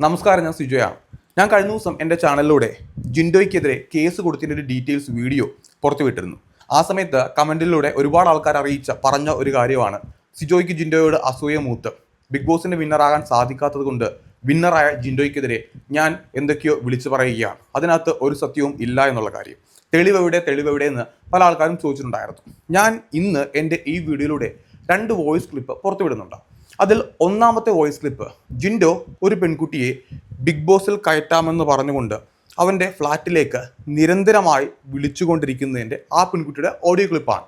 നമസ്കാരം ഞാൻ സിജോയാണ് ഞാൻ കഴിഞ്ഞ ദിവസം എന്റെ ചാനലിലൂടെ ജിൻഡോയ്ക്കെതിരെ കേസ് കൊടുത്തതിന്റെ ഒരു ഡീറ്റെയിൽസ് വീഡിയോ പുറത്തുവിട്ടിരുന്നു ആ സമയത്ത് കമന്റിലൂടെ ഒരുപാട് ആൾക്കാർ അറിയിച്ച പറഞ്ഞ ഒരു കാര്യമാണ്. സിജോയ്ക്ക് ജിൻഡോയോട് അസൂയ മൂത്ത്. ബിഗ് ബോസിന്റെ വിന്നറാകാൻ സാധിക്കാത്തത് കൊണ്ട് വിന്നറായ ജിൻഡോയ്ക്കെതിരെ ഞാൻ എന്തൊക്കെയോ വിളിച്ചു പറയുകയാണ്. അതിനകത്ത് ഒരു സത്യവും ഇല്ല എന്നുള്ള കാര്യം. തെളിവെവിടെ തെളിവെവിടെ എന്ന് പല ആൾക്കാരും ചോദിച്ചിട്ടുണ്ടായിരുന്നു. ഞാൻ ഇന്ന് എന്റെ ഈ വീഡിയോയിലൂടെ രണ്ട് വോയിസ് ക്ലിപ്പ് പുറത്തുവിടുന്നുണ്ട് അതിൽ ഒന്നാമത്തെ വോയിസ് ക്ലിപ്പ്. ജിൻഡോ ഒരു പെൺകുട്ടിയെ ബിഗ് ബോസിൽ കയറ്റാമെന്ന് പറഞ്ഞുകൊണ്ട് അവന്റെ ഫ്ലാറ്റിലേക്ക് നിരന്തരമായി വിളിച്ചുകൊണ്ടിരിക്കുന്നതിന്റെ ആ പെൺകുട്ടിയുടെ ഓഡിയോ ക്ലിപ്പാണ്.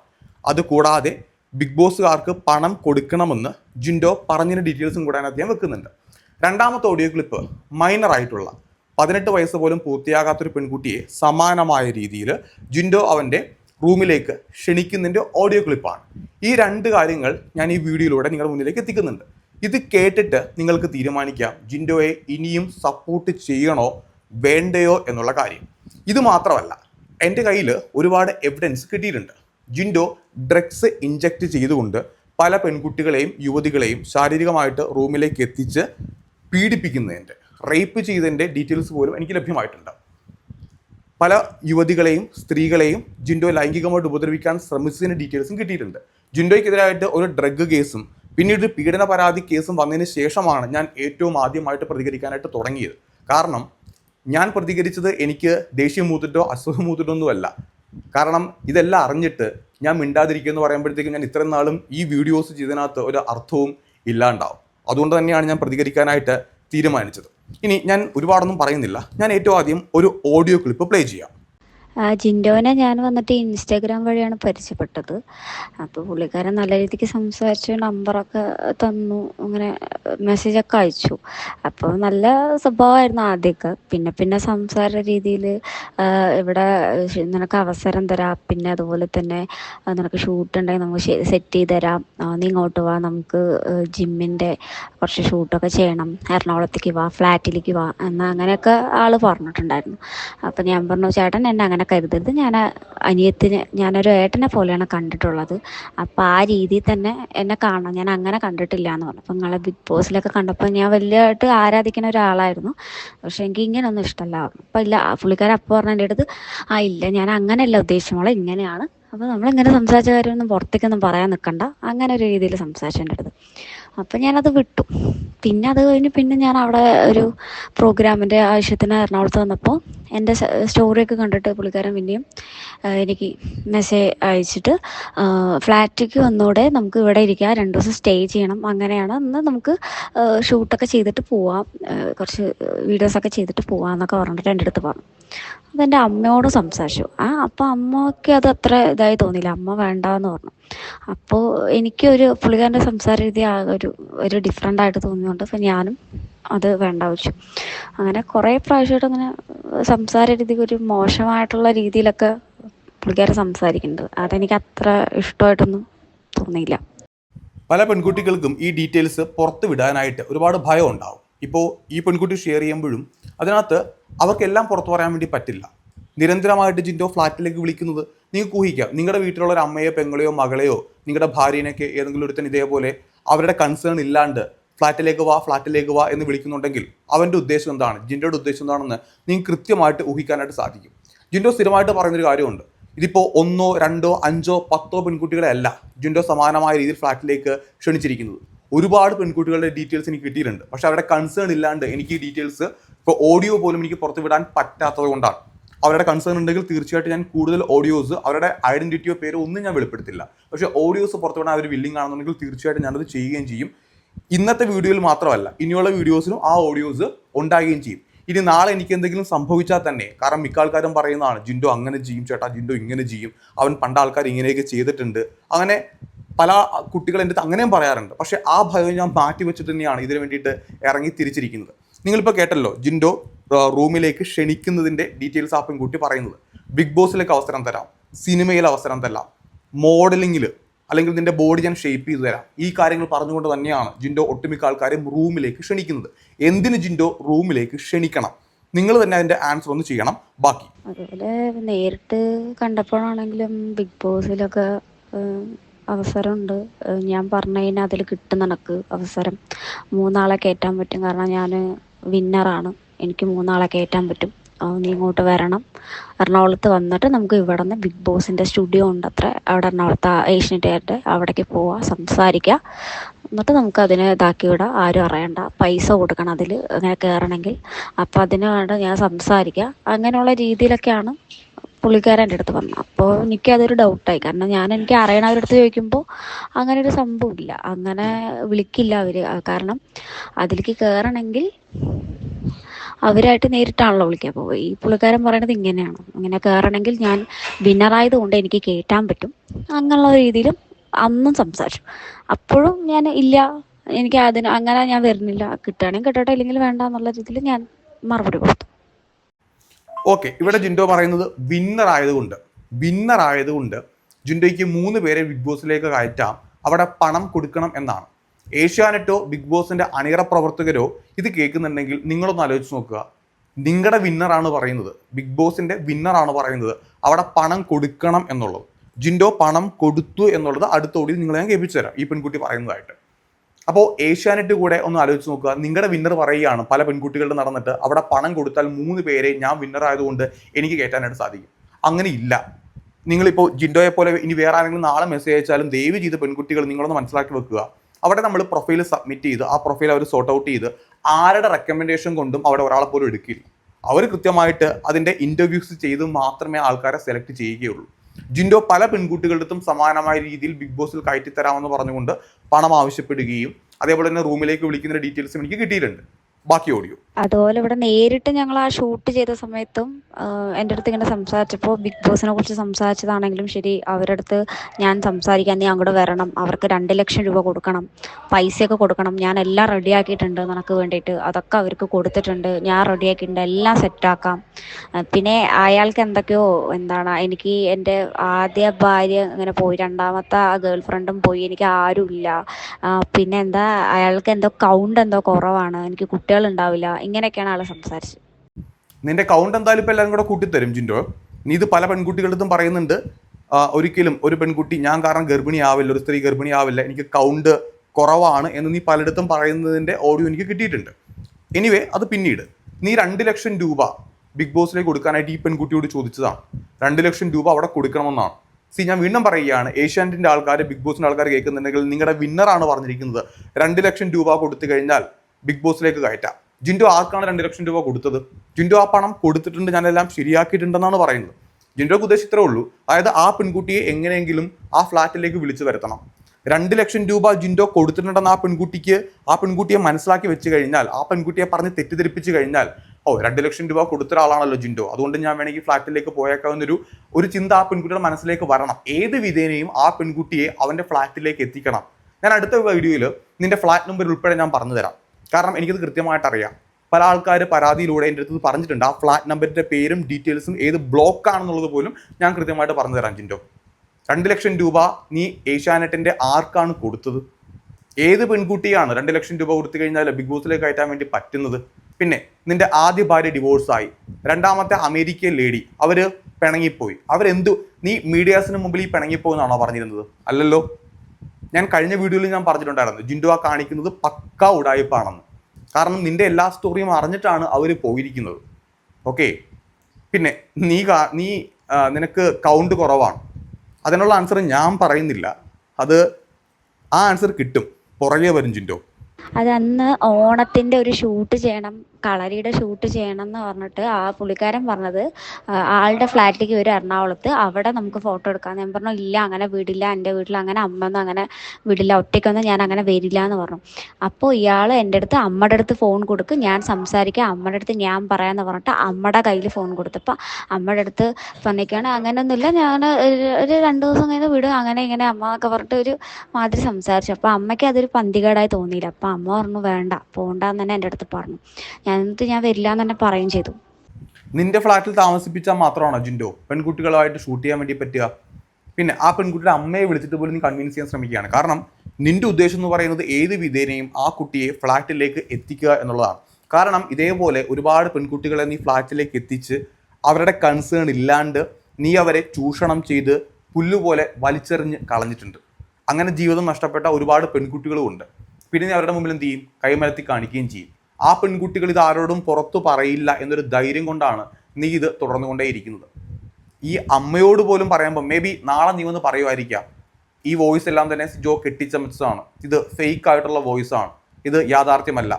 അതുകൂടാതെ ബിഗ് ബോസുകാർക്ക് പണം കൊടുക്കണമെന്ന് ജിൻഡോ പറഞ്ഞതിന്റെ ഡീറ്റെയിൽസും കൂടെ അതിനകത്ത് ഞാൻ വെക്കുന്നുണ്ട്. രണ്ടാമത്തെ ഓഡിയോ ക്ലിപ്പ് മൈനറായിട്ടുള്ള പതിനെട്ട് വയസ്സ് പോലും പൂർത്തിയാകാത്തൊരു പെൺകുട്ടിയെ സമാനമായ രീതിയിൽ ജിൻഡോ അവന്റെ റൂമിലേക്ക് ക്ഷണിക്കുന്നതിന്റെ ഓഡിയോ ക്ലിപ്പാണ്. ഈ രണ്ട് കാര്യങ്ങൾ ഞാൻ ഈ വീഡിയോയിലൂടെ നിങ്ങളുടെ മുന്നിലേക്ക് എത്തിക്കുന്നുണ്ട്. ഇത് കേട്ടിട്ട് നിങ്ങൾക്ക് തീരുമാനിക്കാം ജിൻഡോയെ ഇനിയും സപ്പോർട്ട് ചെയ്യണോ വേണ്ടയോ എന്നുള്ള കാര്യം. ഇത് മാത്രമല്ല എന്റെ കയ്യിൽ ഒരുപാട് എവിഡൻസ് കിട്ടിയിട്ടുണ്ട്. ജിൻഡോ ഡ്രഗ്സ് ഇഞ്ചക്ട് ചെയ്തുകൊണ്ട് പല പെൺകുട്ടികളെയും യുവതികളെയും ശാരീരികമായിട്ട് റൂമിലേക്ക് എത്തിച്ച് പീഡിപ്പിക്കുന്നതിന്റെ റേപ്പ് ചെയ്തതിന്റെ ഡീറ്റെയിൽസ് പോലും എനിക്ക് ലഭ്യമായിട്ടുണ്ട്. പല യുവതികളെയും സ്ത്രീകളെയും ജിൻഡോ ലൈംഗികമായിട്ട് ഉപദ്രവിക്കാൻ ശ്രമിച്ചതിന്റെ ഡീറ്റെയിൽസും കിട്ടിയിട്ടുണ്ട്. ജിൻഡോയ്ക്കെതിരായിട്ട് ഒരു ഡ്രഗ് കേസും പിന്നീട് പീഡന പരാതി കേസും വന്നതിന് ശേഷമാണ് ഞാൻ ഏറ്റവും ആദ്യമായിട്ട് പ്രതികരിക്കാനായിട്ട് തുടങ്ങിയത്. കാരണം ഞാൻ പ്രതികരിച്ചത് എനിക്ക് ദേഷ്യം മൂത്തിട്ടോ അസുഖം മൂത്തിട്ടോ ഒന്നുമല്ല കാരണം ഇതെല്ലാം അറിഞ്ഞിട്ട് ഞാൻ മിണ്ടാതിരിക്കുക എന്ന് പറയുമ്പോഴത്തേക്കും ഞാൻ ഇത്രയും നാളും ഈ വീഡിയോസ് ചെയ്തതിനകത്ത് ഒരു അർത്ഥവും ഇല്ലാണ്ടാവും. അതുകൊണ്ട് തന്നെയാണ് ഞാൻ പ്രതികരിക്കാനായിട്ട് തീരുമാനിച്ചത്. ഇനി ഞാൻ ഒരുപാടൊന്നും പറയുന്നില്ല. ഞാൻ ഏറ്റവും ആദ്യം ഒരു ഓഡിയോ ക്ലിപ്പ് പ്ലേ ചെയ്യാം. ജിൻഡോനെ ഞാൻ വന്നിട്ട് ഇൻസ്റ്റാഗ്രാം വഴിയാണ് പരിചയപ്പെട്ടത്. അപ്പോൾ പുള്ളിക്കാരൻ നല്ല രീതിക്ക് സംസാരിച്ച് നമ്പറൊക്കെ തന്നു അങ്ങനെ മെസ്സേജൊക്കെ അയച്ചു. അപ്പോൾ നല്ല സ്വഭാവമായിരുന്നു ആദ്യമൊക്കെ പിന്നെ പിന്നെ സംസാര രീതിയിൽ ഇവിടെ നിനക്ക് അവസരം തരാം. പിന്നെ അതുപോലെ തന്നെ നിനക്ക് ഷൂട്ട് ഉണ്ടെങ്കിൽ നമുക്ക് സെറ്റ് ചെയ്ത് തരാം. നീ ഇങ്ങോട്ട് വാ. നമുക്ക് ജിമ്മിന്റെ കുറച്ച് ഷൂട്ടൊക്കെ ചെയ്യണം. എറണാകുളത്തേക്ക് വാ. ഫ്ലാറ്റിലേക്ക് വാ. എന്നാൽ അങ്ങനെയൊക്കെ ആൾ പറഞ്ഞിട്ടുണ്ടായിരുന്നു. അപ്പോൾ ഞാൻ പറഞ്ഞു ചേട്ടൻ എന്നെ അങ്ങനെ കരുതരുത്. ഞാൻ അനിയത്തിനെ ഞാനൊരു ഏട്ടനെ പോലെയാണ് കണ്ടിട്ടുള്ളത്. അപ്പം ആ രീതിയിൽ തന്നെ എന്നെ കാണണം. ഞാൻ അങ്ങനെ കണ്ടിട്ടില്ല എന്ന് പറഞ്ഞു. അപ്പം നിങ്ങളെ ബിഗ് ബോസിലൊക്കെ കണ്ടപ്പോൾ ഞാൻ വലിയതായിട്ട് ആരാധിക്കുന്ന ഒരാളായിരുന്നു. പക്ഷേ എനിക്ക് ഇങ്ങനെയൊന്നും ഇഷ്ടമല്ല. അപ്പം ഇല്ല പുള്ളിക്കാരൻ അപ്പോൾ പറഞ്ഞ എന്റെ അടുത്ത് ആ ഇല്ല ഞാൻ അങ്ങനെയല്ല ഉദ്ദേശമുള്ള മോളെ ഇങ്ങനെയാണ്. അപ്പോൾ നമ്മളിങ്ങനെ സംസാരിച്ച കാര്യമൊന്നും പുറത്തേക്കൊന്നും പറയാൻ നിൽക്കണ്ട അങ്ങനെ ഒരു രീതിയിൽ സംസാരിച്ചു എന്റെ അടുത്ത്. അപ്പം ഞാനത് വിട്ടു. പിന്നെ അത് കഴിഞ്ഞ് പിന്നെ ഞാൻ അവിടെ ഒരു പ്രോഗ്രാമിന്റെ ആവശ്യത്തിന് എറണാകുളത്ത് വന്നപ്പോൾ എന്റെ സ്റ്റോറിയൊക്കെ കണ്ടിട്ട് പുള്ളിക്കാരൻ പിന്നെയും എനിക്ക് മെസ്സേജ് അയച്ചിട്ട് ഫ്ലാറ്റിലേക്ക് വന്നൂടെ നമുക്ക് ഇവിടെ ഇരിക്കാം രണ്ട് ദിവസം സ്റ്റേ ചെയ്യണം അങ്ങനെയാണ്. അന്ന് നമുക്ക് ഷൂട്ടൊക്കെ ചെയ്തിട്ട് പോവാം കുറച്ച് വീഡിയോസൊക്കെ ചെയ്തിട്ട് പോവാം എന്നൊക്കെ പറഞ്ഞിട്ട് എന്റെ അടുത്ത് പറഞ്ഞു. അതെന്റെ അമ്മയോട് സംസാരിച്ചു. ആ അപ്പോൾ അമ്മയ്ക്ക് അത് അത്ര ഇതായി തോന്നിയില്ല. അമ്മ വേണ്ടാന്ന് പറഞ്ഞു. അപ്പോൾ എനിക്കൊരു പുള്ളിക്കാരന്റെ സംസാര രീതി ആ ഒരു ഒരു ഡിഫറെന്റ് ആയിട്ട് തോന്നിയതുകൊണ്ട് അപ്പം ഞാനും അത് വേണ്ട വെച്ചു. അങ്ങനെ കുറേ പ്രാവശ്യമായിട്ട് അങ്ങനെ സംസാര രീതിക്ക് ഒരു മോശമായിട്ടുള്ള രീതിയിലൊക്കെ പുള്ളിക്കാരൻ സംസാരിക്കുന്നുണ്ട്. അതെനിക്ക് അത്ര ഇഷ്ടമായിട്ടൊന്നും തോന്നിയില്ല. പല പെൺകുട്ടികൾക്കും ഈ ഡീറ്റെയിൽസ് പുറത്തുവിടാനായിട്ട് ഒരുപാട് ഭയം ഉണ്ടാവും ഇപ്പോൾ ഈ പെൺകുട്ടി ഷെയർ ചെയ്യുമ്പോഴും അതിനകത്ത് അവർക്കെല്ലാം പുറത്തു പറയാൻ വേണ്ടി പറ്റില്ല. നിരന്തരമായിട്ട് ജിൻഡോ ഫ്ലാറ്റിലേക്ക് വിളിക്കുന്നത് നിങ്ങൾക്ക് ഊഹിക്കാം. നിങ്ങളുടെ വീട്ടിലുള്ള ഒരു അമ്മയോ പെങ്ങളെയോ മകളെയോ നിങ്ങളുടെ ഭാര്യനെയൊക്കെ ഏതെങ്കിലും ഒരുത്തൻ ഇതേപോലെ അവരുടെ കൺസേൺ ഇല്ലാണ്ട് ഫ്ലാറ്റിലേക്ക് വാ ഫ്ലാറ്റിലേക്ക് വാ എന്ന് വിളിക്കുന്നുണ്ടെങ്കിൽ അവന്റെ ഉദ്ദേശം എന്താണ്? ജിൻഡോയുടെ ഉദ്ദേശം എന്താണെന്ന് നിങ്ങൾക്ക് കൃത്യമായിട്ട് ഊഹിക്കാനായിട്ട് സാധിക്കും. ജിൻഡോ സ്ഥിരമായിട്ട് പറയുന്നൊരു കാര്യമുണ്ട്. ഇതിപ്പോൾ ഒന്നോ രണ്ടോ അഞ്ചോ പത്തോ പെൺകുട്ടികളെ അല്ല ജിൻഡോ സമാനമായ രീതിയിൽ ഫ്ലാറ്റിലേക്ക് ക്ഷണിച്ചിരിക്കുന്നത്. ഒരുപാട് പെൺകുട്ടികളുടെ ഡീറ്റെയിൽസ് എനിക്ക് കിട്ടിയിട്ടുണ്ട്. പക്ഷെ അവരുടെ കൺസേൺ ഇല്ലാണ്ട് എനിക്ക് ഈ ഡീറ്റെയിൽസ് ഇപ്പോൾ ഓഡിയോ പോലും എനിക്ക് പുറത്ത് വിടാൻ പറ്റാത്തത് കൊണ്ടാണ്. അവരുടെ കൺസേൺ ഉണ്ടെങ്കിൽ തീർച്ചയായിട്ടും ഞാൻ കൂടുതൽ ഓഡിയോസ് അവരുടെ ഐഡന്റിറ്റിയോ പേരോ ഒന്നും ഞാൻ വെളിപ്പെടുത്തില്ല. പക്ഷെ ഓഡിയോസ് പുറത്തുവിടാൻ അവർ വില്ലിംഗ് ആണെന്നുണ്ടെങ്കിൽ തീർച്ചയായിട്ടും ഞാനത് ചെയ്യുകയും ചെയ്യും. ഇന്നത്തെ വീഡിയോയിൽ മാത്രമല്ല ഇനിയുള്ള വീഡിയോസിലും ആ ഓഡിയോസ് ഉണ്ടാകുകയും ചെയ്യും. ഇനി നാളെ എനിക്ക് എന്തെങ്കിലും സംഭവിച്ചാൽ തന്നെ കാരണം മിക്ക ആൾക്കാരും പറയുന്നതാണ് ജിൻഡോ അങ്ങനെ ചെയ്യും ചേട്ടാ ജിൻഡോ ഇങ്ങനെ ചെയ്യും. അവൻ പണ്ട് ആൾക്കാർ ഇങ്ങനെയൊക്കെ ചെയ്തിട്ടുണ്ട്. അങ്ങനെ പല കുട്ടികൾ എന്റെ അടുത്ത് അങ്ങനെയും പറയാറുണ്ട്. പക്ഷെ ആ ഭയം ഞാൻ മാറ്റി വെച്ചിട്ട് തന്നെയാണ് ഇതിനു വേണ്ടിയിട്ട് ഇറങ്ങി തിരിച്ചിരിക്കുന്നത്. നിങ്ങളിപ്പോൾ കേട്ടല്ലോ ജിൻഡോ റൂമിലേക്ക് ക്ഷണിക്കുന്നതിന്റെ ഡീറ്റെയിൽസ് ആ പെൺകുട്ടി പറയുന്നത്. ബിഗ് ബോസിലേക്ക് അവസരം തരാം സിനിമയിൽ അവസരം തരാം മോഡലിങ്ങിൽ അല്ലെങ്കിൽ നിന്റെ ബോഡി ഞാൻ ഷേപ്പ് ചെയ്തു തരാം. ഈ കാര്യങ്ങൾ പറഞ്ഞുകൊണ്ട് തന്നെയാണ് ജിൻഡോ ഒട്ടുമിക്ക ആൾക്കാരെയും റൂമിലേക്ക് ക്ഷണിക്കുന്നത്. എന്തിന് ജിൻഡോ റൂമിലേക്ക് ക്ഷണിക്കണം? നിങ്ങൾ തന്നെ അതിന്റെ ആൻസർ ഒന്ന് ചെയ്യണം. ബാക്കി. അതുപോലെ നേരിട്ട് കണ്ടപ്പോഴാണെങ്കിലും ബിഗ് ബോസിലൊക്കെ അവസരമുണ്ട്. ഞാൻ പറഞ്ഞു കഴിഞ്ഞാൽ അതിൽ കിട്ടും നിനക്ക് അവസരം. മൂന്നാളെ കയറ്റാൻ പറ്റും. കാരണം ഞാൻ വിന്നറാണ് എനിക്ക് മൂന്നാളെ കയറ്റാൻ പറ്റും. നീ ഇങ്ങോട്ട് വരണം. എറണാകുളത്ത് വന്നിട്ട് നമുക്ക് ഇവിടെ നിന്ന് ബിഗ് ബോസിന്റെ സ്റ്റുഡിയോ ഉണ്ട് അത്ര അവിടെ എറണാകുളത്ത് ഏഷ്യനെറ്റ് അവിടേക്ക് പോവാം സംസാരിക്കുക എന്നിട്ട് നമുക്ക് അതിനെ ഇതാക്കി വിടാം. ആരും അറിയണ്ട. പൈസ കൊടുക്കണം അതിൽ അങ്ങനെ കയറണമെങ്കിൽ. അപ്പോൾ അതിനെ വേണ്ട ഞാൻ സംസാരിക്കുക അങ്ങനെയുള്ള രീതിയിലൊക്കെയാണ് പുള്ളിക്കാരൻ എന്റെ അടുത്ത് പറഞ്ഞു അപ്പോൾ എനിക്കതൊരു ഡൗട്ടായി കാരണം ഞാൻ എനിക്ക് അറിയണവരുടെ അടുത്ത് ചോദിക്കുമ്പോൾ അങ്ങനെ ഒരു സംഭവം ഇല്ല. അങ്ങനെ വിളിക്കില്ല അവർ കാരണം അതിലേക്ക് കയറണമെങ്കിൽ അവരായിട്ട് നേരിട്ടാണല്ലോ വിളിക്കുക അപ്പോൾ ഈ പുള്ളിക്കാരൻ പറയണത് ഇങ്ങനെയാണ്. ഇങ്ങനെ കയറണമെങ്കിൽ ഞാൻ വിന്നറായതുകൊണ്ട് എനിക്ക് കയറ്റാൻ പറ്റും അങ്ങനെയുള്ള രീതിയിലും അന്നും സംസാരിച്ചു. അപ്പോഴും ഞാൻ ഇല്ല. എനിക്ക് അതിന് അങ്ങനെ ഞാൻ വരുന്നില്ല. കിട്ടുകയാണെങ്കിൽ കിട്ടട്ടെ ഇല്ലെങ്കിൽ വേണ്ട എന്നുള്ള രീതിയിൽ ഞാൻ മറുപടി കൊടുത്തു. ഓക്കെ ഇവിടെ ജിൻഡോ പറയുന്നത് വിന്നർ ആയതുകൊണ്ട് വിന്നർ ആയതുകൊണ്ട് ജിൻഡോയ്ക്ക് മൂന്ന് പേരെ ബിഗ് ബോസിലേക്ക് കയറ്റാം. അവിടെ പണം കൊടുക്കണം എന്നാണ്. ഏഷ്യാനെറ്റോ ബിഗ് ബോസിന്റെ അണിയറ പ്രവർത്തകരോ ഇത് കേൾക്കുന്നുണ്ടെങ്കിൽ നിങ്ങളൊന്ന് ആലോചിച്ച് നോക്കുക. നിങ്ങളുടെ വിന്നറാണ് പറയുന്നത്. ബിഗ് ബോസിന്റെ വിന്നറാണ് പറയുന്നത്. അവിടെ പണം കൊടുക്കണം എന്നുള്ളത്. ജിൻഡോ പണം കൊടുത്തു എന്നുള്ളത് അടുത്തോടി നിങ്ങളെ ഞാൻ കേൾപ്പിച്ചു തരാം ഈ പെൺകുട്ടി പറയുന്നതായിട്ട്. അപ്പോൾ ഏഷ്യാനെറ്റ് കൂടെ ഒന്ന് ആലോചിച്ച് നോക്കുക. നിങ്ങളുടെ വിന്നർ പറയുകയാണ് പല പെൺകുട്ടികളുടെ നടന്നിട്ട് അവിടെ പണം കൊടുത്താൽ മൂന്ന് പേരെ ഞാൻ വിന്നർ ആയതുകൊണ്ട് എനിക്ക് കയറ്റാനായിട്ട് സാധിക്കും. അങ്ങനെ ഇല്ല. നിങ്ങളിപ്പോൾ ജിൻഡോയെ പോലെ ഇനി വേറെ ആരെങ്കിലും നാളെ മെസ്സേജ് അയച്ചാലും ദയവ് ചെയ്ത് പെൺകുട്ടികൾ നിങ്ങളൊന്ന് മനസ്സിലാക്കി വെക്കുക. അവിടെ നമ്മൾ പ്രൊഫൈൽ സബ്മിറ്റ് ചെയ്ത് ആ പ്രൊഫൈൽ അവർ സോർട്ട് ഔട്ട് ചെയ്ത് ആരുടെ റെക്കമെൻഡേഷൻ കൊണ്ടും അവിടെ ഒരാളെ പോലും എടുക്കില്ല. അവർ കൃത്യമായിട്ട് അതിന്റെ ഇന്റർവ്യൂസ് ചെയ്ത് മാത്രമേ ആൾക്കാരെ സെലക്ട് ചെയ്യുകയുള്ളൂ. ജിൻഡോ പല പെൺകുട്ടികളുടെ അടുത്തും സമാനമായ രീതിയിൽ ബിഗ് ബോസിൽ കയറ്റിത്തരാമെന്ന് പറഞ്ഞുകൊണ്ട് പണം ആവശ്യപ്പെടുകയും അതേപോലെ തന്നെ റൂമിലേക്ക് വിളിക്കുന്ന ഡീറ്റെയിൽസും എനിക്ക് കിട്ടിയിട്ടുണ്ട്. ബാക്കി ഓഡിയോ അതുപോലെ ഇവിടെ നേരിട്ട് ഞങ്ങൾ ആ ഷൂട്ട് ചെയ്ത സമയത്തും എന്റെ അടുത്ത് ഇങ്ങനെ സംസാരിച്ചപ്പോൾ ബിഗ് ബോസിനെ കുറിച്ച് സംസാരിച്ചതാണെങ്കിലും ശരി അവരുടെ അടുത്ത് ഞാൻ സംസാരിക്കാൻ നീ അങ്ങോട്ട് വരണം അവർക്ക് രണ്ട് ലക്ഷം രൂപ കൊടുക്കണം പൈസയൊക്കെ കൊടുക്കണം ഞാൻ എല്ലാം റെഡിയാക്കിയിട്ടുണ്ട് നിനക്ക് വേണ്ടിയിട്ട് അതൊക്കെ അവർക്ക് കൊടുത്തിട്ടുണ്ട് ഞാൻ റെഡിയാക്കിയിട്ടുണ്ട് എല്ലാം സെറ്റാക്കാം പിന്നെ അയാൾക്ക് എന്തൊക്കെയോ എന്താണ് എനിക്ക് എന്റെ ആദ്യ ഭാര്യ ഇങ്ങനെ പോയി രണ്ടാമത്തെ ഗേൾ ഫ്രണ്ടും പോയി എനിക്ക് ആരുമില്ല. പിന്നെ എന്താ അയാൾക്ക് എന്തോ കൗണ്ട് എന്തോ കുറവാണ് എനിക്ക് കുട്ടികളുണ്ടാവില്ല ഇങ്ങനെയൊക്കെയാണ് ആൾ സംസാരിച്ചത്. നിന്റെ കൗണ്ട് എന്തായാലും ഇപ്പം എല്ലാവരും കൂടെ കൂട്ടിത്തരും ജിൻഡോ. നീ ഇത് പല പെൺകുട്ടികളും പറയുന്നുണ്ട്. ഒരിക്കലും ഒരു പെൺകുട്ടി ഞാൻ കാരണം ഗർഭിണി ആവില്ല ഒരു സ്ത്രീ ഗർഭിണി ആവില്ല എനിക്ക് കൗണ്ട് കുറവാണ് എന്ന് നീ പലയിടത്തും പറയുന്നതിന്റെ ഓഡിയോ എനിക്ക് കിട്ടിയിട്ടുണ്ട്. എനിവേ അത് പിന്നീട്. നീ രണ്ട് ലക്ഷം രൂപ ബിഗ് ബോസിലേക്ക് കൊടുക്കാനായിട്ട് ഈ പെൺകുട്ടിയോട് ചോദിച്ചതാണ്. രണ്ട് ലക്ഷം രൂപ അവിടെ കൊടുക്കണമെന്നാണ്. സി ഞാൻ വീണ്ടും പറയുകയാണ് ഏഷ്യാനെറ്റിന്റെ ആൾക്കാർ ബിഗ് ബോസിന്റെ ആൾക്കാർ കേൾക്കുന്നുണ്ടെങ്കിൽ നിങ്ങളുടെ വിന്നറാണ് പറഞ്ഞിരിക്കുന്നത്. രണ്ട് ലക്ഷം രൂപ കൊടുത്തു കഴിഞ്ഞാൽ ബിഗ് ബോസിലേക്ക് കയറ്റാം. ജിൻഡോ ആർക്കാണ് രണ്ട് ലക്ഷം രൂപ കൊടുത്തത്? ജിൻഡോ ആ പണം കൊടുത്തിട്ടുണ്ട് ഞാനെല്ലാം ശരിയാക്കിയിട്ടുണ്ടെന്നാണ് പറയുന്നത്. ജിൻഡോക്ക് ഉദ്ദേശം ഇത്രേ ഉള്ളൂ. അതായത് ആ പെൺകുട്ടിയെ എങ്ങനെയെങ്കിലും ആ ഫ്ലാറ്റിലേക്ക് വിളിച്ചു വരുത്തണം. രണ്ട് ലക്ഷം രൂപ ജിൻഡോ കൊടുത്തിട്ടുണ്ടെന്ന് ആ പെൺകുട്ടിക്ക് ആ പെൺകുട്ടിയെ മനസ്സിലാക്കി വെച്ച് കഴിഞ്ഞാൽ ആ പെൺകുട്ടിയെ പറഞ്ഞ് തെറ്റിദ്ധരിപ്പിച്ച് കഴിഞ്ഞാൽ ഓ രണ്ട് ലക്ഷം രൂപ കൊടുത്ത ഒരാളാണല്ലോ ജിൻഡോ. അതുകൊണ്ട് ഞാൻ വേണമെങ്കിൽ ഫ്ലാറ്റിലേക്ക് പോയേക്കാവുന്നൊരു ഒരു ചിന്ത ആ പെൺകുട്ടിയുടെ മനസ്സിലേക്ക് വരണം. ഏത് വിധേനയും ആ പെൺകുട്ടിയെ അവന്റെ ഫ്ലാറ്റിലേക്ക് എത്തിക്കണം. ഞാൻ അടുത്ത വീഡിയോയിൽ നിന്റെ ഫ്ലാറ്റ് നമ്പർ ഉൾപ്പെടെ ഞാൻ പറഞ്ഞു തരാം കാരണം എനിക്കത് കൃത്യമായിട്ട് അറിയാം പല ആൾക്കാർ പരാതിയിലൂടെ എന്റെ അടുത്ത് പറഞ്ഞിട്ടുണ്ട്. ആ ഫ്ലാറ്റ് നമ്പറിന്റെ പേരും ഡീറ്റെയിൽസും ഏത് ബ്ലോക്ക് ആണെന്നുള്ളത് പോലും ഞാൻ കൃത്യമായിട്ട് പറഞ്ഞു തരാം ജിൻഡോ. രണ്ട് ലക്ഷം രൂപ നീ ഏഷ്യാനെറ്റിന്റെ ആർക്കാണ് കൊടുത്തത്? ഏത് പെൺകുട്ടിയാണ് രണ്ട് ലക്ഷം രൂപ കൊടുത്തു കഴിഞ്ഞാൽ ബിഗ് ബോസിലേക്ക് കയറ്റാൻ വേണ്ടി പറ്റുന്നത്? പിന്നെ നിന്റെ ആദ്യ ഭാര്യ ഡിവോഴ്സായി രണ്ടാമത്തെ അമേരിക്കൻ ലേഡി അവർ പിണങ്ങിപ്പോയി. അവരെന്തു? നീ മീഡിയാസിന് മുമ്പിൽ ഈ പിണങ്ങിപ്പോയെന്നാണോ പറഞ്ഞിരുന്നത്? അല്ലല്ലോ. ഞാൻ കഴിഞ്ഞ വീഡിയോയിൽ ഞാൻ പറഞ്ഞിട്ടുണ്ടായിരുന്നു ജിൻഡുവ കാണിക്കുന്നത് പക്ക ഉടായ്പാണെന്ന് കാരണം നിന്റെ എല്ലാ സ്റ്റോറിയും അറിഞ്ഞിട്ടാണ് അവർ പോയിരിക്കുന്നത്. ഓക്കെ പിന്നെ നീ നീ നിനക്ക് കൗണ്ട് കുറവാണ്. അതിനുള്ള ആൻസർ ഞാൻ പറയുന്നില്ല. അത് ആ ആൻസർ കിട്ടും. പുറകെ വരും ജിൻഡോ. അത് അന്ന് ഓണത്തിന്റെ ഒരു ഷൂട്ട് ചെയ്യണം. കളരിയുടെ ഷൂട്ട് ചെയ്യണം എന്ന് പറഞ്ഞിട്ട് ആ പുള്ളിക്കാരൻ പറഞ്ഞത് ആളുടെ ഫ്ലാറ്റിലേക്ക് വരും എറണാകുളത്ത്. അവിടെ നമുക്ക് ഫോട്ടോ എടുക്കാം. ഞാൻ പറഞ്ഞു ഇല്ല അങ്ങനെ വിടില്ല. എന്റെ വീട്ടിൽ അങ്ങനെ അമ്മയൊന്നും അങ്ങനെ വിടില്ല. ഒറ്റയ്ക്കൊന്നും ഞാൻ അങ്ങനെ വരില്ല എന്ന് പറഞ്ഞു. അപ്പോൾ ഇയാൾ എന്റെ അടുത്ത് അമ്മയുടെ അടുത്ത് ഫോൺ കൊടുക്കും. ഞാൻ സംസാരിക്കാം. അമ്മയുടെ അടുത്ത് ഞാൻ പറയാമെന്ന് പറഞ്ഞിട്ട് അമ്മയുടെ കയ്യിൽ ഫോൺ കൊടുത്തപ്പോൾ അമ്മയുടെ അടുത്ത് പറഞ്ഞിരിക്കുകയാണ് അങ്ങനെയൊന്നുമില്ല. ഞാൻ ഒരു ഒരു രണ്ട് ദിവസം കഴിഞ്ഞ് വിടും. അങ്ങനെ ഇങ്ങനെ അമ്മ എന്നൊക്കെ പറഞ്ഞിട്ട് ഒരു മാതിരി സംസാരിച്ചു. അപ്പോൾ അമ്മയ്ക്ക് അതൊരു പന്തികേടായി തോന്നിയില്ല. അപ്പോൾ അമ്മ പറഞ്ഞു വേണ്ട പോണ്ടെന്ന് തന്നെ എന്റെ അടുത്ത് പറഞ്ഞു. ഞാൻ എന്നിട്ട് ഞാൻ വരില്ല എന്ന് തന്നെ പറയുകയും ചെയ്തു. നിന്റെ ഫ്ലാറ്റിൽ താമസിപ്പിച്ചാൽ മാത്രമാണോ ജിൻഡോ? പെൺകുട്ടികളുമായിട്ട് ഷൂട്ട് ചെയ്യാൻ വേണ്ടി പറ്റുക? പിന്നെ ആ പെൺകുട്ടിയുടെ അമ്മയെ വിളിച്ചിട്ട് പോലും നീ കൺവിൻസ് ചെയ്യാൻ ശ്രമിക്കുകയാണ്. കാരണം നിന്റെ ഉദ്ദേശം എന്ന് പറയുന്നത് ഏത് വിധേനയും ആ കുട്ടിയെ ഫ്ലാറ്റിലേക്ക് എത്തിക്കുക എന്നുള്ളതാണ്. കാരണം ഇതേപോലെ ഒരുപാട് പെൺകുട്ടികളെ നീ ഫ്ലാറ്റിലേക്ക് എത്തിച്ച് അവരുടെ കൺസേൺ ഇല്ലാണ്ട് നീ അവരെ ചൂഷണം ചെയ്ത് പുല്ലുപോലെ വലിച്ചെറിഞ്ഞ് കളഞ്ഞിട്ടുണ്ട്. അങ്ങനെ ജീവിതം നഷ്ടപ്പെട്ട ഒരുപാട് പെൺകുട്ടികളും ഉണ്ട് പിന്നെ നീ അവരുടെ മുമ്പിൽ എന്ത് ചെയ്യും? കൈമലത്തി കാണിക്കുകയും ചെയ്യും. ആ പെൺകുട്ടികൾ ഇത് ആരോടും പുറത്തു പറയില്ല എന്നൊരു ധൈര്യം കൊണ്ടാണ് നീ ഇത് തുടർന്നുകൊണ്ടേയിരിക്കുന്നത്. ഈ അമ്മയോട് പോലും പറയുമ്പോൾ മേ ബി നാളെ നീ ഒന്ന് പറയുമായിരിക്കാം. ഈ വോയിസ് എല്ലാം തന്നെ ജോ കെട്ടിച്ചമച്ചതാണ്. ഇത് ഫേക്ക് ആയിട്ടുള്ള വോയിസ് ആണ്. ഇത് യാഥാർത്ഥ്യമല്ല.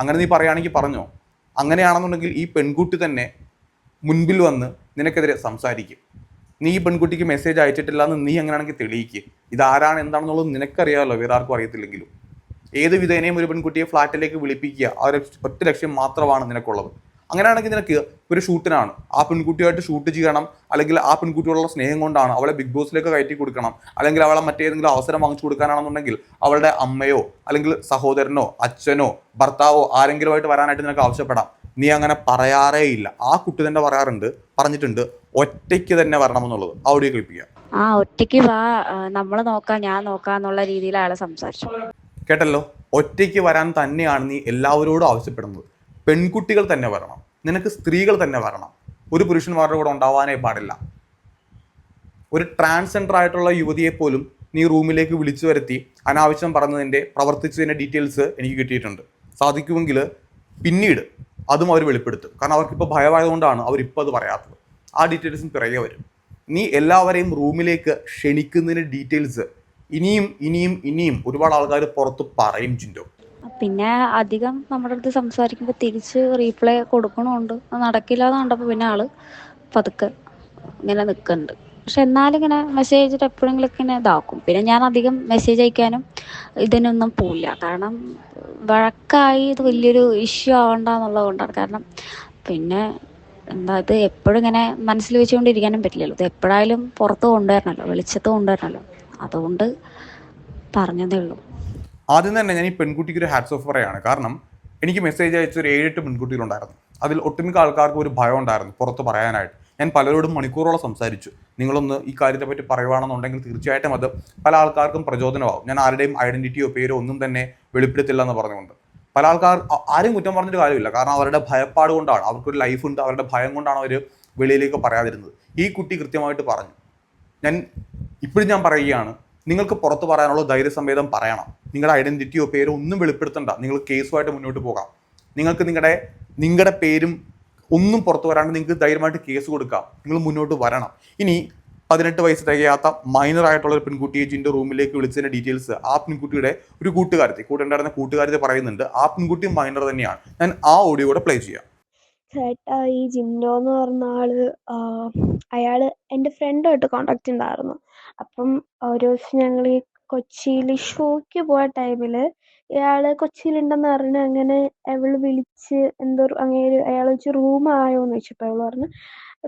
അങ്ങനെ നീ പറയുകയാണെങ്കിൽ പറഞ്ഞോ? അങ്ങനെയാണെന്നുണ്ടെങ്കിൽ ഈ പെൺകുട്ടി തന്നെ മുൻപിൽ വന്ന് നിനക്കെതിരെ സംസാരിക്കും. നീ ഈ പെൺകുട്ടിക്ക് മെസ്സേജ് അയച്ചിട്ടില്ല എന്ന് നീ അങ്ങനെയാണെങ്കിൽ തെളിയിക്കുക ഇതാരാണ്? എന്താണെന്നുള്ളത് നിനക്കറിയാമല്ലോ വേറെ ആർക്കും അറിയത്തില്ലെങ്കിലും. ഏത് വിധേനയും ഒരു പെൺകുട്ടിയെ ഫ്ലാറ്റിലേക്ക് വിളിപ്പിക്കുക. ആ ഒരു ഒറ്റ ലക്ഷ്യം മാത്രമാണ് നിനക്കുള്ളത്. അങ്ങനെയാണെങ്കിൽ നിനക്ക് ഒരു ഷൂട്ടിനാണ്. ആ പെൺകുട്ടിയായിട്ട് ഷൂട്ട് ചെയ്യണം. അല്ലെങ്കിൽ ആ പെൺകുട്ടിയോടുള്ള സ്നേഹം കൊണ്ടാണ് അവളെ ബിഗ് ബോസിലേക്ക് കയറ്റി കൊടുക്കണം. അല്ലെങ്കിൽ അവളെ മറ്റേതെങ്കിലും അവസരം വാങ്ങിച്ചു കൊടുക്കാനാണെന്നുണ്ടെങ്കിൽ അവളുടെ അമ്മയോ അല്ലെങ്കിൽ സഹോദരനോ അച്ഛനോ ഭർത്താവോ ആരെങ്കിലുമായിട്ട് വരാനായിട്ട് നിനക്ക് ആവശ്യപ്പെടാം. നീ അങ്ങനെ പറയാറേ ഇല്ല. ആ കുട്ടി തന്നെ പറയാറുണ്ട് പറഞ്ഞിട്ടുണ്ട് ഒറ്റയ്ക്ക് തന്നെ വരണമെന്നുള്ളത്. ഓഡിയോ ക്ലിപ്പിക്കുക ആ ഒറ്റയ്ക്ക് വാ നമ്മൾ നോക്കാം ഞാൻ നോക്കാം എന്നുള്ള രീതിയിൽ അയാൾ സംസാരിച്ചു. കേട്ടല്ലോ? ഒറ്റയ്ക്ക് വരാൻ തന്നെയാണ് നീ എല്ലാവരോടും ആവശ്യപ്പെടുന്നത്. പെൺകുട്ടികൾ തന്നെ വരണം. നിനക്ക് സ്ത്രീകൾ തന്നെ വരണം. ഒരു പുരുഷന്മാരുടെ കൂടെ ഉണ്ടാവാനേ പാടില്ല. ഒരു ട്രാൻസ്ജെൻഡർ ആയിട്ടുള്ള യുവതിയെ പോലും നീ റൂമിലേക്ക് വിളിച്ചു വരുത്തി അനാവശ്യം പറഞ്ഞതിന്റെ പ്രവർത്തിച്ചതിന്റെ ഡീറ്റെയിൽസ് എനിക്ക് കിട്ടിയിട്ടുണ്ട്. സാധിക്കുമെങ്കിൽ പിന്നീട് അതും അവർ വെളിപ്പെടുത്തും. കാരണം അവർക്കിപ്പോൾ ഭയമായതുകൊണ്ടാണ് അവരിപ്പോൾ അത് പറയാത്തത്. ആ ഡീറ്റെയിൽസും പിറകെ വരും. നീ എല്ലാവരെയും റൂമിലേക്ക് ക്ഷണിക്കുന്നതിന്റെ ഡീറ്റെയിൽസ് ഇനിയും ഇനിയും ഇനിയും ഒരുപാട് ആൾക്കാർ പുറത്ത് പറയും ചിന്തോ പിന്നെ അധികം നമ്മുടെ അടുത്ത് സംസാരിക്കുമ്പോൾ തിരിച്ച് റീപ്ലൈ കൊടുക്കണമുണ്ട് നടക്കില്ല എന്ന് കണ്ടപ്പോൾ പിന്നെ ആൾ പതുക്കെ ഇങ്ങനെ നിൽക്കുന്നുണ്ട് പക്ഷെ എന്നാലും ഇങ്ങനെ മെസ്സേജ് അയച്ചിട്ട് എപ്പോഴെങ്കിലും ഇങ്ങനെ ഇതാക്കും. പിന്നെ ഞാൻ അധികം മെസ്സേജ് അയക്കാനും ഇതിനൊന്നും പോവില്ല. കാരണം വഴക്കായി ഇത് വലിയൊരു ഇഷ്യൂ ആവണ്ട എന്നുള്ളത് കൊണ്ടാണ് കാരണം പിന്നെ എന്താ ഇത് എപ്പോഴും ഇങ്ങനെ മനസ്സിൽ വെച്ചുകൊണ്ടിരിക്കാനും പറ്റില്ലല്ലോ. ഇത് എപ്പോഴായാലും പുറത്ത് കൊണ്ടുവരണമല്ലോ വെളിച്ചത്ത് കൊണ്ടുവരണമല്ലോ അതുകൊണ്ട് പറഞ്ഞതേ ഉള്ളൂ. ആദ്യം തന്നെ ഞാൻ ഈ പെൺകുട്ടിക്ക് ഒരു ഹാറ്റ്സ് ഓഫ് പറയാണ്. കാരണം എനിക്ക് മെസ്സേജ് അയച്ച ഒരു ഏഴെട്ട് പെൺകുട്ടികളുണ്ടായിരുന്നു. അതിൽ ഒട്ടുമിക്ക ആൾക്കാർക്ക് ഒരു ഭയം ഉണ്ടായിരുന്നു പുറത്ത് പറയാനായിട്ട്. ഞാൻ പലരോടും മണിക്കൂറോളം സംസാരിച്ചു. നിങ്ങളൊന്ന് ഈ കാര്യത്തെ പറ്റി പറയുവാണെന്നുണ്ടെങ്കിൽ തീർച്ചയായിട്ടും അത് പല ആൾക്കാർക്കും പ്രചോദനമാകും. ഞാൻ ആരുടെയും ഐഡന്റിറ്റിയോ പേരോ ഒന്നും തന്നെ വെളിപ്പെടുത്തില്ല എന്ന് പറഞ്ഞുകൊണ്ട്. പല ആൾക്കാർ ആരും കുറ്റം പറഞ്ഞിട്ട് കാര്യമില്ല. കാരണം അവരുടെ ഭയപ്പാട് കൊണ്ടാണ്. അവർക്കൊരു ലൈഫ് ഉണ്ട്. അവരുടെ ഭയം കൊണ്ടാണ് അവർ വെളിയിലേക്ക് പറയാതിരുന്നത്. ഈ കുട്ടി കൃത്യമായിട്ട് പറഞ്ഞു. ഞാൻ ഇപ്പോഴും ഞാൻ പറയുകയാണ് നിങ്ങൾക്ക് പുറത്ത് പറയാനുള്ള ധൈര്യസമേതം പറയണം. നിങ്ങളുടെ ഐഡന്റിറ്റിയോ പേരോ ഒന്നും വെളിപ്പെടുത്തണ്ട. നിങ്ങൾ കേസുമായിട്ട് മുന്നോട്ട് പോകാം. നിങ്ങൾക്ക് നിങ്ങളുടെ നിങ്ങളുടെ പേരും ഒന്നും പുറത്ത് വരാണ്ട് നിങ്ങൾക്ക് ധൈര്യമായിട്ട് കേസ് കൊടുക്കാം. നിങ്ങൾ മുന്നോട്ട് വരണം. ഇനി പതിനെട്ട് വയസ്സ് തികയാത്ത മൈനർ ആയിട്ടുള്ള ഒരു പെൺകുട്ടിയെ ജിന്റെ റൂമിലേക്ക് വിളിച്ചതിന്റെ ഡീറ്റെയിൽസ് ആ പെൺകുട്ടിയുടെ ഒരു കൂട്ടുകാരത്തി കൂടെ ഉണ്ടായിരുന്ന കൂട്ടുകാരത്തെ പറയുന്നുണ്ട്. ആ പെൺകുട്ടി മൈനർ തന്നെയാണ്. ഞാൻ ആ ഓഡിയോ കൂടെ പ്ലേ ചെയ്യാം. ചേട്ടാ ഈ ജിൻഡോ എന്ന് പറഞ്ഞ ആൾ അയാൾ എന്റെ ഫ്രണ്ടുമായിട്ട് കോണ്ടാക്ട് ഉണ്ടായിരുന്നു അപ്പം ഒരു ദിവസം ഞങ്ങൾ ഈ കൊച്ചിയിൽ ഷോയ്ക്ക് പോയ ടൈമിൽ ഇയാൾ കൊച്ചിയിലുണ്ടെന്ന് പറഞ്ഞ് അങ്ങനെ അവൾ വിളിച്ച് എന്തോ അങ്ങനെ അയാൾ വെച്ച് റൂമായോന്ന് ചോദിച്ചപ്പോൾ അവൾ പറഞ്ഞു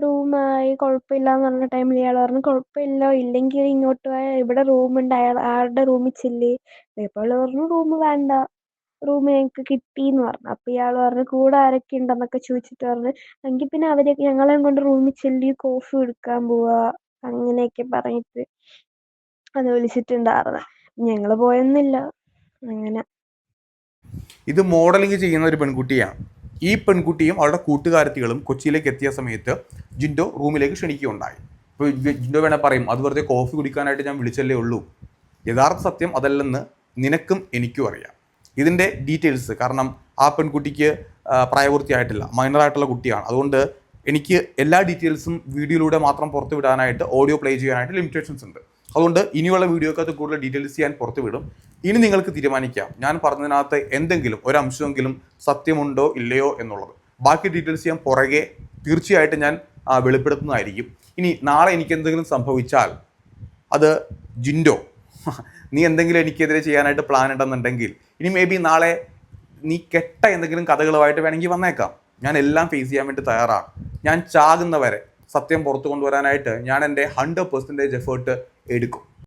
റൂമായി കുഴപ്പമില്ല എന്ന് പറഞ്ഞ ടൈമിൽ ഇയാൾ പറഞ്ഞു കുഴപ്പമില്ല ഇല്ലെങ്കിൽ ഇങ്ങോട്ട് പോയാൽ ഇവിടെ റൂമുണ്ട് അയാൾ ആരുടെ റൂമിൽ ചെല്ല് അപ്പോൾ അവൾ പറഞ്ഞു റൂം വേണ്ട റൂം ഞങ്ങൾക്ക് കിട്ടിന്ന് പറഞ്ഞു. അപ്പൊ ഇയാൾ പറഞ്ഞു കൂടെ ആരൊക്കെ ഉണ്ടെന്നൊക്കെ ചോദിച്ചിട്ട് പറഞ്ഞു എങ്കിൽ പിന്നെ അവരെ ഞങ്ങളെയും കൊണ്ട് റൂമിൽ ചെല്ലി കോഫി എടുക്കാൻ പോവാ. അങ്ങനെയൊക്കെ പറഞ്ഞിട്ട് അത് വിളിച്ചിട്ടുണ്ടായിരുന്നു ഞങ്ങൾ പോയൊന്നുമില്ല. അങ്ങനെ. ഇത് മോഡലിംഗ് ചെയ്യുന്ന ഒരു പെൺകുട്ടിയാണ് ഈ പെൺകുട്ടിയും അവളുടെ കൂട്ടുകാരത്തികളും കൊച്ചിയിലേക്ക് എത്തിയ സമയത്ത് ജിൻഡോ റൂമിലേക്ക് ക്ഷണിക്കുകയുണ്ടായി. ഇപ്പോൾ ജിൻഡോ വേണേൽ പറയും അത് വെറുതെ കോഫി കുടിക്കാനായിട്ട് ഞാൻ വിളിച്ചല്ലേ ഉള്ളൂ. യഥാർത്ഥ സത്യം അതല്ലെന്ന് നിനക്കും എനിക്കും അറിയാം. ഇതിന്റെ ഡീറ്റെയിൽസ് കാരണം ആ പെൺകുട്ടിക്ക് പ്രായപൂർത്തിയായിട്ടില്ല. മൈനറായിട്ടുള്ള കുട്ടിയാണ്. അതുകൊണ്ട് എനിക്ക് എല്ലാ ഡീറ്റെയിൽസും വീഡിയോയിലൂടെ മാത്രം പുറത്ത് വിടാനായിട്ട് ഓഡിയോ പ്ലേ ചെയ്യാനായിട്ട് ലിമിറ്റേഷൻസ് ഉണ്ട്. അതുകൊണ്ട് ഇനിയുള്ള വീഡിയോക്കകത്ത് കൂടുതൽ ഡീറ്റെയിൽസ് ഞാൻ പുറത്ത് വിടും. ഇനി നിങ്ങൾക്ക് തീരുമാനിക്കാം. ഞാൻ പറഞ്ഞതിനകത്ത് എന്തെങ്കിലും ഒരു അംശമെങ്കിലും സത്യമുണ്ടോ ഇല്ലയോ എന്നുള്ളത്. ബാക്കി ഡീറ്റെയിൽസ് ഞാൻ പുറകെ തീർച്ചയായിട്ടും ഞാൻ വെളിപ്പെടുത്തുന്നതായിരിക്കും. ഇനി നാളെ എനിക്ക് എന്തെങ്കിലും സംഭവിച്ചാൽ അത് ജിൻഡോ. നീ എന്തെങ്കിലും എനിക്കെതിരെ ചെയ്യാനായിട്ട് പ്ലാൻ ഉണ്ടെന്നുണ്ടെങ്കിൽ ഇനി മേ ബി നാളെ നീ കെട്ട എന്തെങ്കിലും കഥകളുമായിട്ട് വേണമെങ്കിൽ വന്നേക്കാം. ഞാൻ എല്ലാം ഫേസ് ചെയ്യാൻ വേണ്ടി തയ്യാറാണ്. ഞാൻ ചാകുന്നവരെ സത്യം പുറത്തു കൊണ്ടുവരാനായിട്ട് ഞാൻ എന്റെ ഹൺഡ്രഡ് പെർസെന്റേജ് എഫേർട്ട് എടുക്കും.